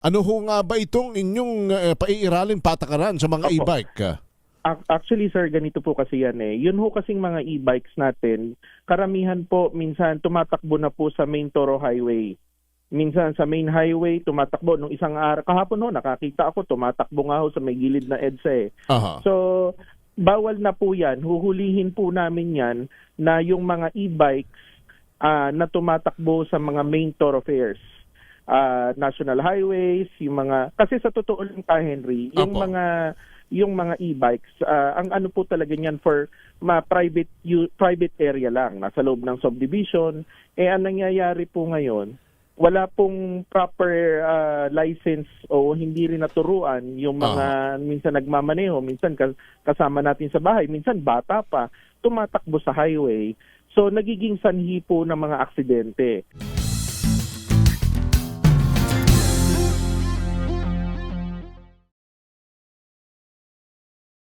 Ano ho nga ba itong inyong uh, paiiraling patakaran sa mga e-bike? Ac- Actually, sir, ganito po kasi yan eh. Yun ho kasing mga e-bikes natin, karamihan po minsan tumatakbo na po sa main Toro Highway. Minsan sa main highway, tumatakbo. Nung isang araw, kahapon ho, nakakita ako, tumatakbo nga ho sa may gilid na EDSA eh. Aha. So, bawal na po yan. Huhulihin po namin yan na yung mga e-bikes ah, na tumatakbo sa mga main thoroughfares. Ah, national highways, yung mga... Kasi sa totoo lang ka, Henry, yung Apo. mga yung mga e-bikes, ah, ang ano po talaga niyan for ma private u- private area lang, nasa loob ng subdivision. Eh ang nangyayari po ngayon, wala pong proper ah, license o hindi rin naturuan yung mga minsan nagmamaneho, minsan kas- kasama natin sa bahay, minsan bata pa, tumatakbo sa highway. So nagiging sanhi po ng mga aksidente.